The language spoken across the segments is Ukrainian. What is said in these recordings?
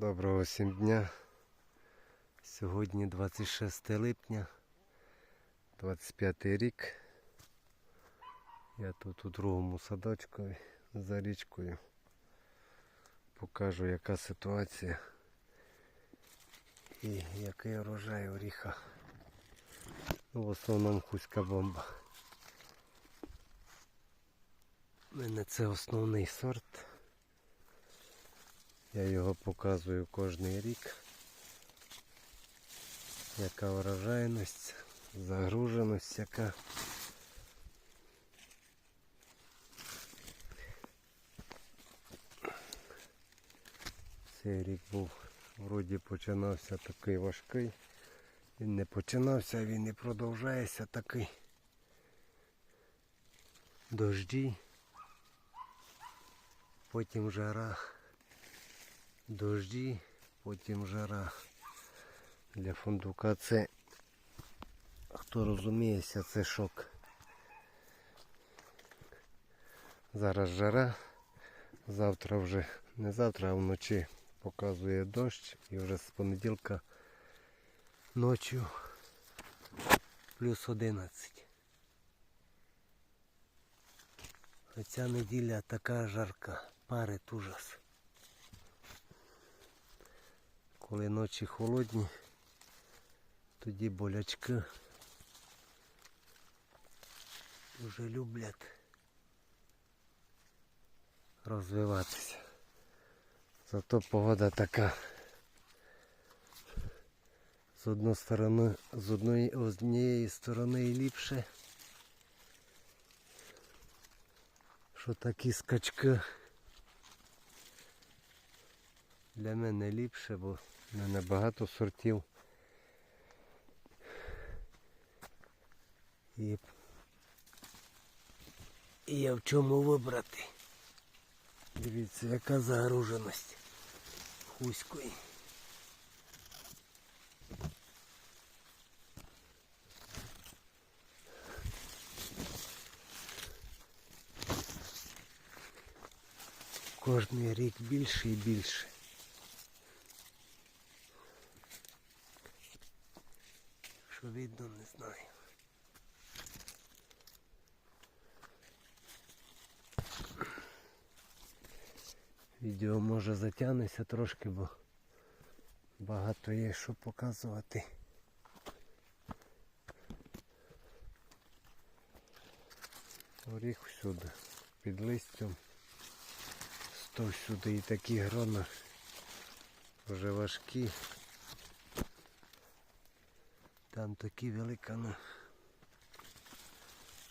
Доброго всім дня. Сьогодні 26 липня, 25 рік. Я тут у другому садочку за річкою. Покажу яка ситуація і який урожай оріха. Ну, в основному хуська бомба. У мене це основний сорт. Я його показую кожний рік. Яка врожайність, загруженість яка. Цей рік був, вроді починався такий важкий. Він не починався, він і продовжається такий. Дожді, потім жара дожді, потім жара. Для фундука це, хто розуміється, це шок. Зараз жара, завтра вже, не завтра, а вночі показує дощ і вже з понеділка ночі плюс 11. Оця неділя така жарка, парить ужас. Коли ночі холодні, тоді болячки вже люблять розвиватися. Зато погода така. З одної сторони, з одної, однієї сторони ліпше, що такі скачки для мене ліпше, бо в мене багато сортів. І, є в чому вибрати. Дивіться, яка загруженість хуської. Кожний рік більше і більше. Що видно, не знаю. Відео може затягнеться трошки, бо багато є що показувати. Оріх всюди, під листям. Сто всюди і такі грона вже важкі. Там такі великани.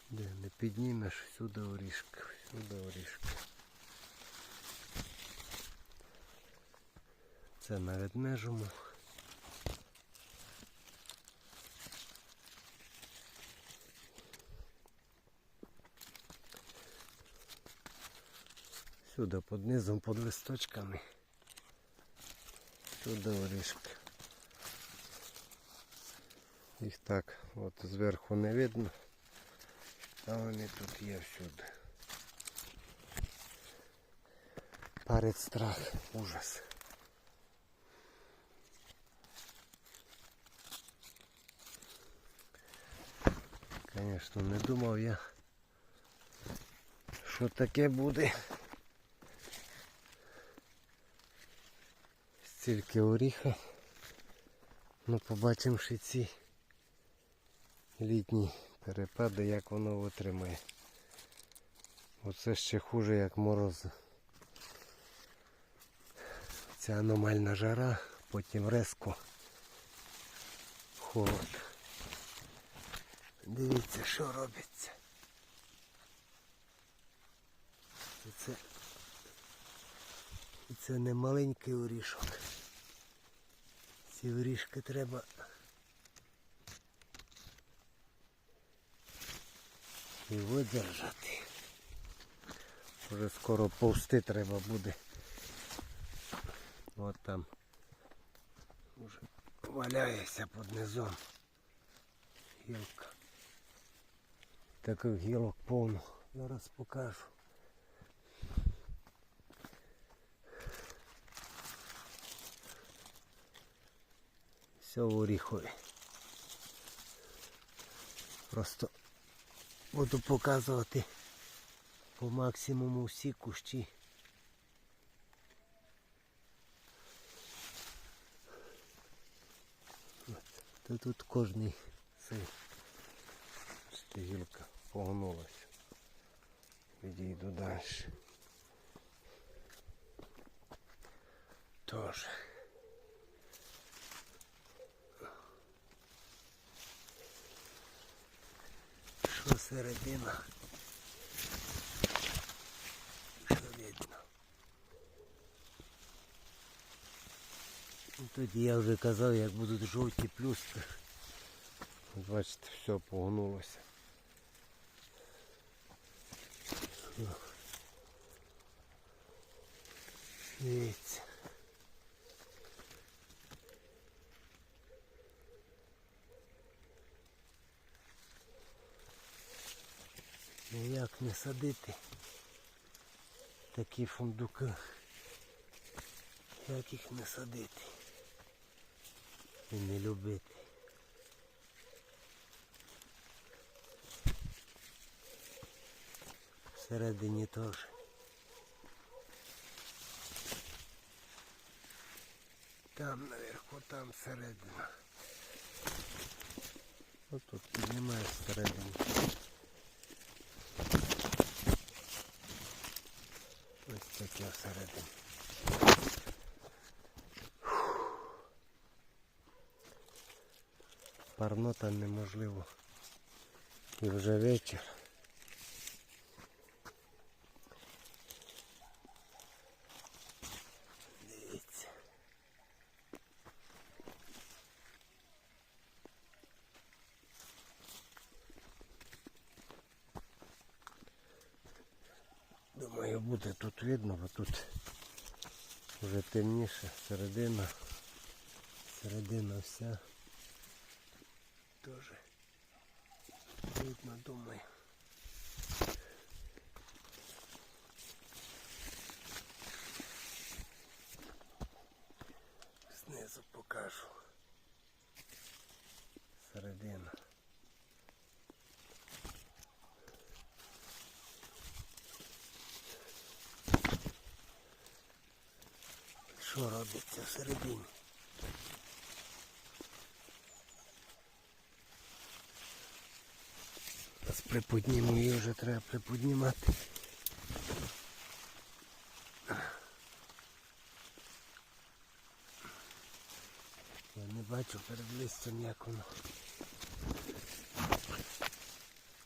Де не піднімеш, всюди орішка, всюди орішка. Це на ведмежому. Сюди під низом, під листочками. Сюди орішка. Їх так от зверху не видно, а вони тут є всюди. Парить страх, ужас. Звісно, не думав я, що таке буде. Стільки оріха. Ну побачимо ще ці літні перепади, як воно витримає. Оце ще хуже, як мороз. Ця аномальна жара, потім резко холод. Дивіться, що робиться. І це, це не маленький орішок. Ці орішки треба і видержати. Вже скоро повсти треба буде. От там вже валяється під низом гілка. Таких гілок повно. Зараз покажу. Все в оріхові. Просто буду показувати по максимуму всі кущі. Та тут кожний цей гілка погнулася. Відійду далі. Тож. середина? Що видно? Ну, Тоді я вже казав, як будуть жовті плюски. От Бачите, все погнулося. Дивіться. Ніяк не садити такі фундуки. Як їх не садити і не любити. Всередині теж. Там наверху, там середина. Ось тут піднімаєш всередині. Ось таке всередині. Парнота неможливо. І вже вечір. Дивіться. Думаю, буде тут видно, бо тут вже темніше, середина, середина вся теж видно, думаю. Знизу покажу. Середина. Що робиться всередині? Зараз приподніму її вже треба приподнімати. Я не бачу перед листям як воно.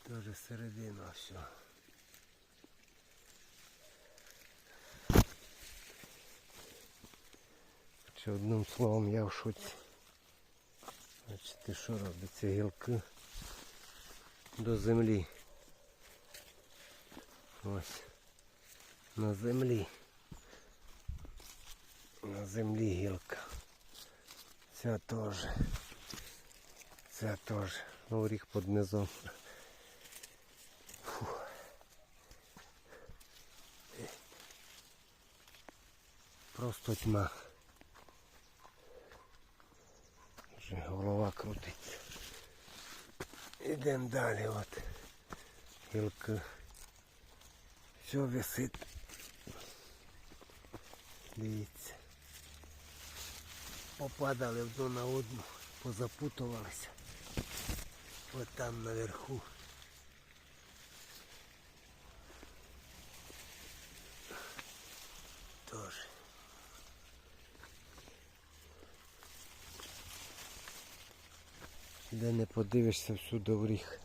Тоже середина все. Чи одним словом я в шоці. Бачите, що робиться гілки до землі. Ось. На землі. На землі гілка. Ця теж. Ця теж. Горіх під низом. Просто тьма. Вже голова крутиться. Ідемо далі от. Гілка. Все висить. Дивіться. Попадали одну на одну, позапутувалися. От там наверху. Де не подивишся всюди в ріг.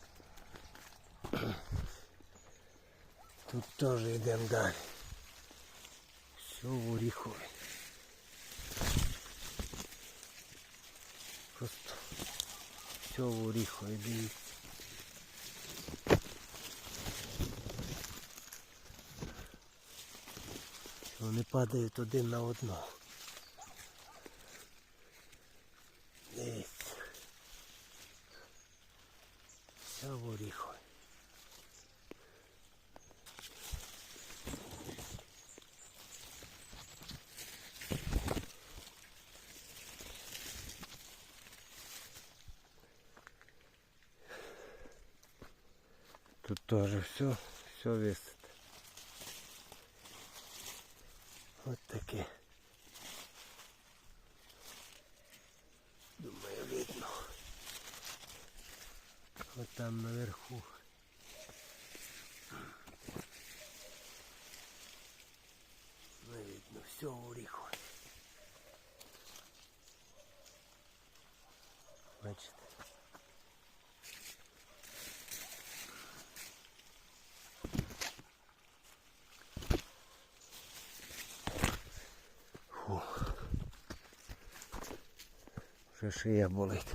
Тут теж йдемо далі. Все в оріхові. Просто все в оріхові, дивіться. Вони падають один на одного. Дивіться. Все в оріхові. Тут теж все, все висить. От таке. Думаю, видно. От там наверху. Не видно, все уріху. Бачите. Шия болить.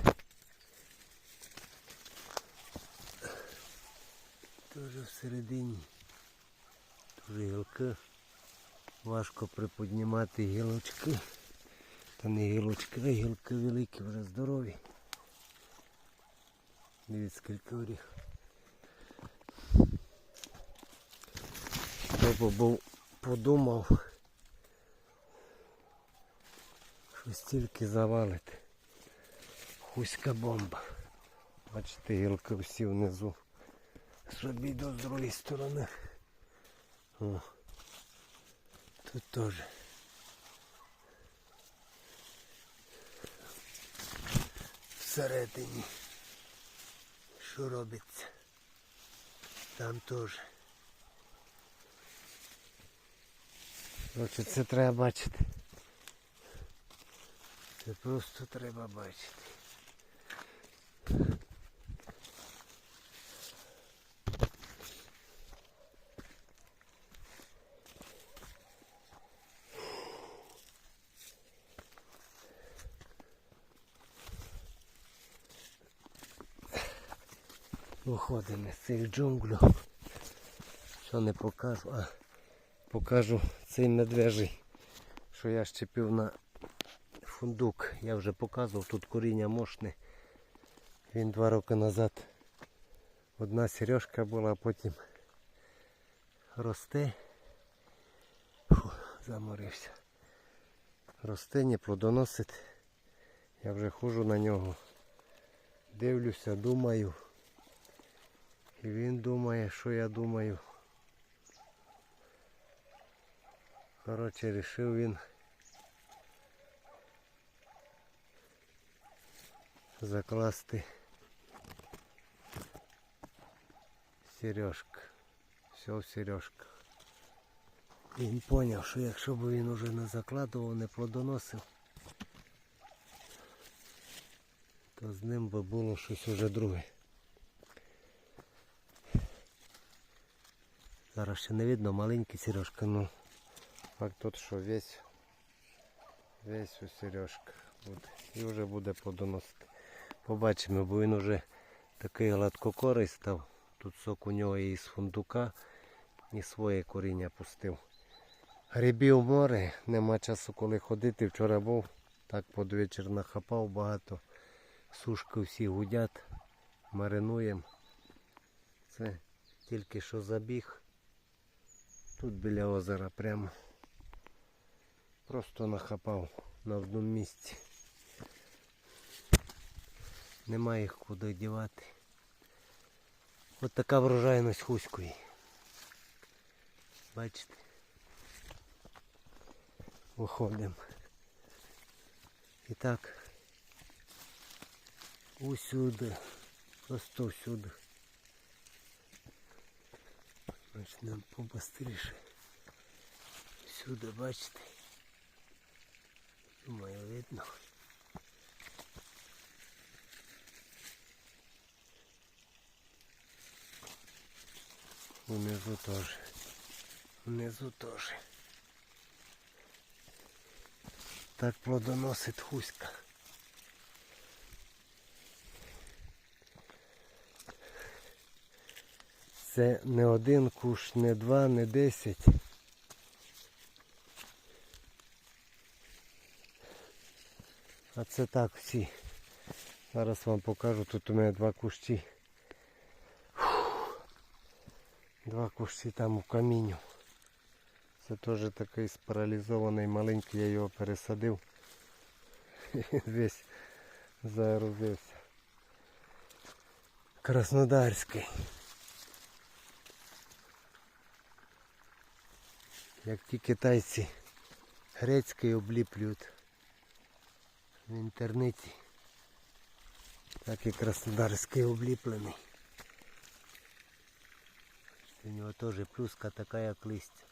Тоже всередині. Дуже гілки. Важко приподнімати гілочки. Та не гілочки, а гілки великі, вже здорові. Дивіться, скільки оріх. Хто був подумав, що стільки завалить. Хуська бомба. Бачите, гілки всі внизу. Собі до з другої сторони. О. Тут теж. Всередині. Що робиться? Там теж. Короче, це треба бачити. Це просто треба бачити. Виходимо з цих джунглів. Що не покажу, а покажу цей медвежий, що я щепив на фундук. Я вже показував, тут коріння мощне. Він два роки назад одна сережка була, а потім росте. Фу, заморився. Росте, не плодоносить. Я вже хожу на нього. Дивлюся, думаю. І він думає, що я думаю. Коротше, рішив він закласти сережка. Все в сережках. Він зрозумів, що якщо б він уже не закладував, не плодоносив, то з ним би було щось уже друге. Зараз ще не видно, маленький сережка, ну факт тот, що весь весь у сережках буде. І вже буде плодоносити. Побачимо, бо він вже такий гладкокорий став. Тут сок у нього і з фундука, і своє коріння пустив. Грибів море, нема часу коли ходити. Вчора був, так під вечір нахапав багато. Сушки всі гудять, маринуємо. Це тільки що забіг. Тут біля озера прямо. Просто нахапав на одному місці. Немає їх куди дівати. От така врожайність хуської. Бачите? Виходимо. І так. Усюди. Просто всюди. Значить нам побыстріше. Сюди, бачите. Думаю, видно. Внизу теж. Внизу теж. Так плодоносить хуська. Це не один куш, не два, не десять. А це так всі. Зараз вам покажу, тут у мене два кущі. Два кущі там у камінню. Це теж такий спаралізований маленький, я його пересадив. Весь загрузився. Краснодарський. як ті китайці грецький обліплюють в інтернеті. Так і краснодарський обліплений. У нього теж плюска така, як листя.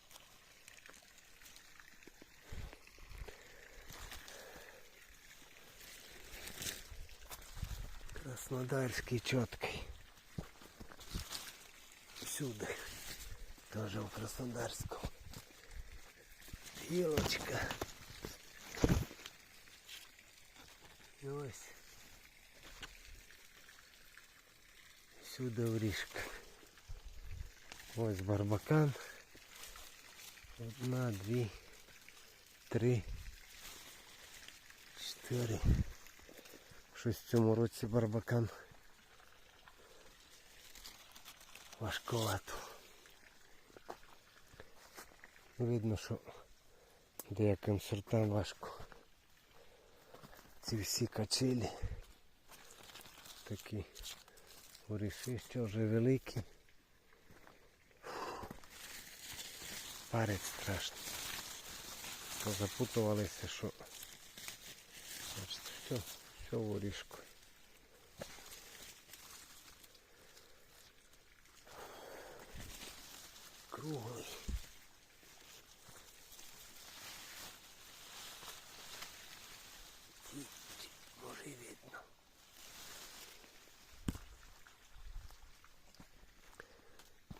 Краснодарський чіткий. Всюди. Тоже у Краснодарському. Гілочка. І ось. Всюди орішка. Ось барбакан. Одна, дві, три, чотири. Щось в цьому році барбакан. Важковато. Видно, що деяким сортам важко. Ці всі качелі. Такі горіші, що вже великі. Парить страшно. Позапутувалися, що все, все в орішку. Круглий.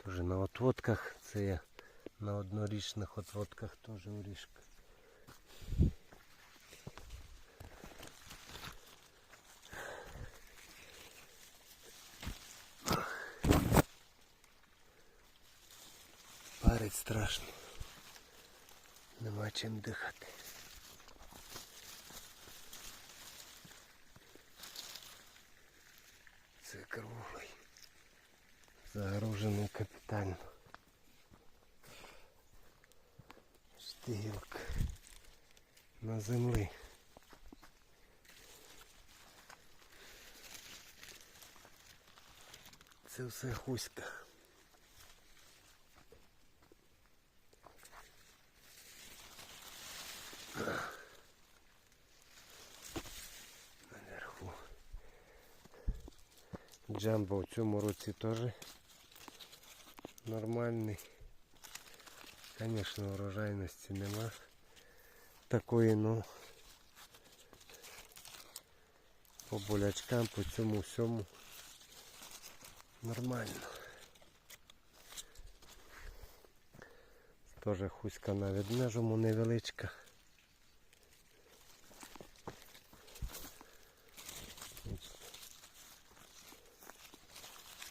Тоже на отводках, це я на однорічних отводках теж орішка. Парить страшно. Нема чим дихати. Це круглий. Загружений капітально. Штигілка на землі. Це все хуська. Наверху. Джамбо в цьому році теж нормальний. Звісно, урожайності нема такої, ну по болячкам, по цьому всьому нормально. Теж хуська на відмежому невеличка.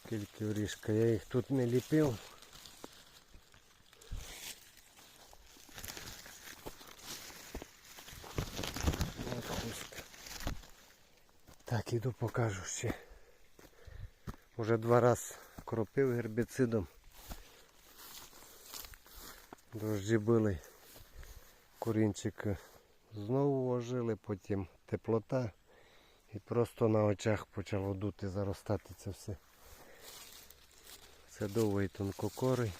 Скільки орішка, я їх тут не ліпив. От хуська. Так, іду покажу ще. Уже два рази кропив гербіцидом. Дожді били. Курінчики знову ожили, потім теплота. І просто на очах почало дути, заростати це все. Це довгий тонкокорий.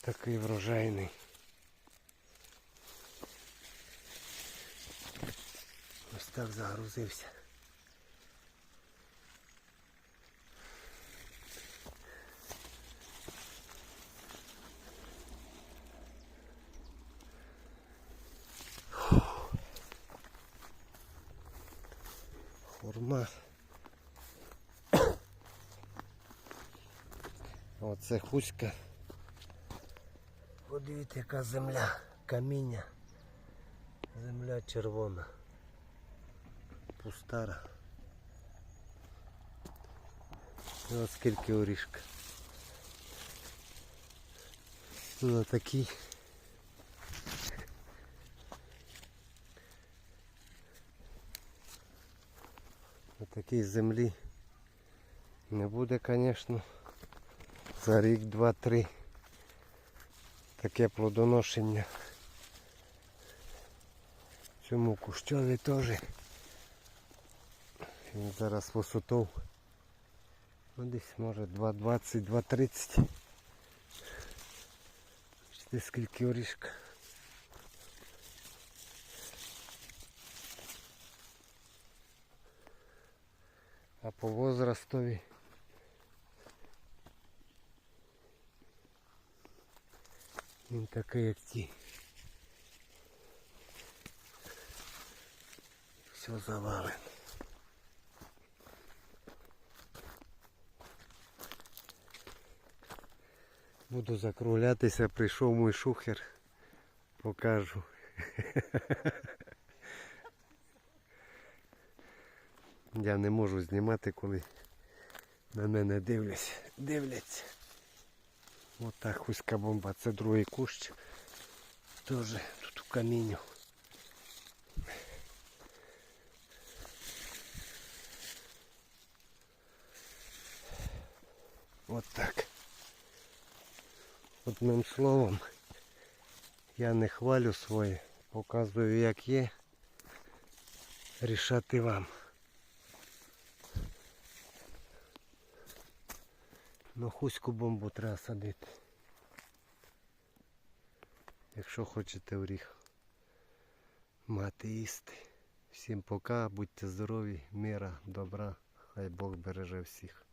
Такий врожайний. Ось так загрузився. Оце хуська. Подивіться, яка земля, каміння. Земля червона. Пустара. І от скільки орішка. На такій. На такій землі не буде, звісно, За рік, два-три таке плодоношення. Цьому кущові теж. Він зараз висотов. Ну десь може 2,20, 2,30. Бачите, скільки орішка. А по возрастові він такий, як ті. Все завалено. Буду закруглятися, прийшов мій шухер. Покажу. Я не можу знімати, коли на мене дивляться. дивляться. Отак хуська бомба. Це другий кущ. Теж тут у камінню. От так. Одним словом, я не хвалю своє, показую як є. Рішати вам. Ну хуську бомбу треба садити. Якщо хочете оріх мати їсти. Всім пока, будьте здорові, мира, добра, хай Бог береже всіх.